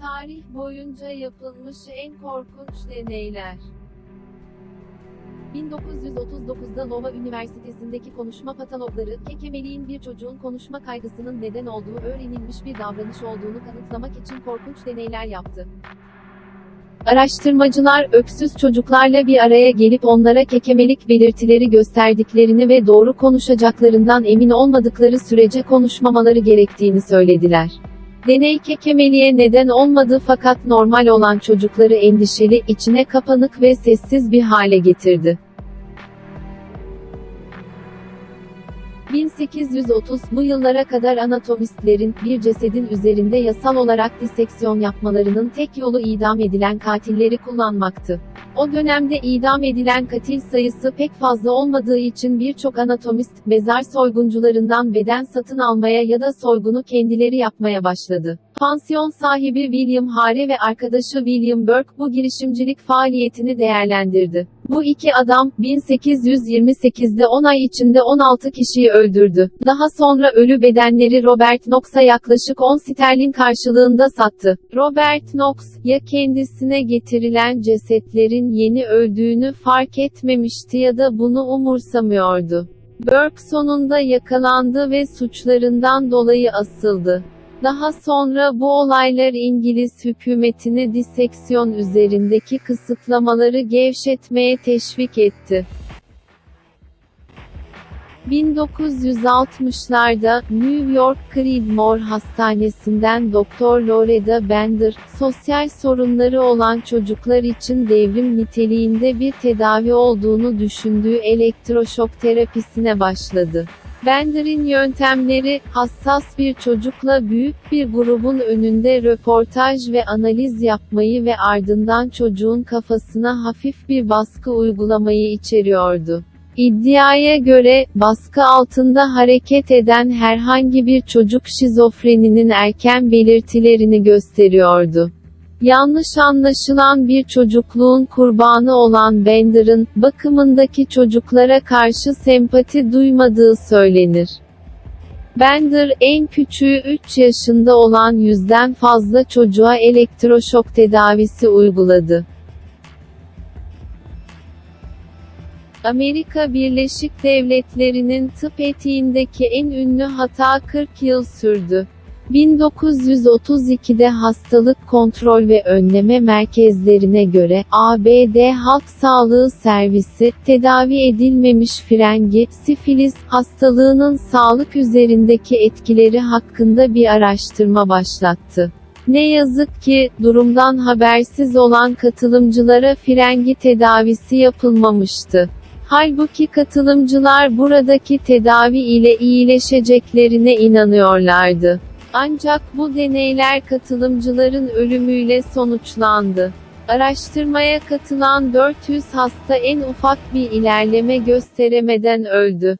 Tarih boyunca yapılmış en korkunç deneyler. 1939'da Nova Üniversitesi'ndeki konuşma patologları, kekemeliğin bir çocuğun konuşma kaygısının neden olduğu öğrenilmiş bir davranış olduğunu kanıtlamak için korkunç deneyler yaptı. Araştırmacılar, öksüz çocuklarla bir araya gelip onlara kekemelik belirtileri gösterdiklerini ve doğru konuşacaklarından emin olmadıkları sürece konuşmamaları gerektiğini söylediler. Deney kekemeliğe neden olmadı fakat normal olan çocukları endişeli, içine kapanık ve sessiz bir hale getirdi. 1830 bu yıllara kadar anatomistlerin bir cesedin üzerinde yasal olarak diseksiyon yapmalarının tek yolu idam edilen katilleri kullanmaktı. O dönemde idam edilen katil sayısı pek fazla olmadığı için birçok anatomist mezar soyguncularından beden satın almaya ya da soygunu kendileri yapmaya başladı. Pansiyon sahibi William Hare ve arkadaşı William Burke bu girişimcilik faaliyetini değerlendirdi. Bu iki adam, 1828'de 10 ay içinde 16 kişiyi öldürdü. Daha sonra ölü bedenleri Robert Knox'a yaklaşık 10 sterlin karşılığında sattı. Robert Knox, ya kendisine getirilen cesetlerin yeni öldüğünü fark etmemişti ya da bunu umursamıyordu. Burke sonunda yakalandı ve suçlarından dolayı asıldı. Daha sonra bu olaylar İngiliz hükümetini diseksiyon üzerindeki kısıtlamaları gevşetmeye teşvik etti. 1960'larda New York Creedmoor Hastanesi'nden Doktor Loretta Bender, sosyal sorunları olan çocuklar için devrim niteliğinde bir tedavi olduğunu düşündüğü elektroşok terapisine başladı. Bender'in yöntemleri, hassas bir çocukla büyük bir grubun önünde röportaj ve analiz yapmayı ve ardından çocuğun kafasına hafif bir baskı uygulamayı içeriyordu. İddiaya göre, baskı altında hareket eden herhangi bir çocuk şizofreninin erken belirtilerini gösteriyordu. Yanlış anlaşılan bir çocukluğun kurbanı olan Bender'ın, bakımındaki çocuklara karşı sempati duymadığı söylenir. Bender, en küçüğü 3 yaşında olan yüzden fazla çocuğa elektroşok tedavisi uyguladı. Amerika Birleşik Devletleri'nin tıp etiğindeki en ünlü hata 40 yıl sürdü. 1932'de Hastalık Kontrol ve Önleme Merkezlerine göre, ABD Halk Sağlığı Servisi, tedavi edilmemiş frengi, sifilis, hastalığının sağlık üzerindeki etkileri hakkında bir araştırma başlattı. Ne yazık ki, durumdan habersiz olan katılımcılara frengi tedavisi yapılmamıştı. Halbuki katılımcılar buradaki tedavi ile iyileşeceklerine inanıyorlardı. Ancak bu deneyler katılımcıların ölümüyle sonuçlandı. Araştırmaya katılan 400 hasta en ufak bir ilerleme gösteremeden öldü.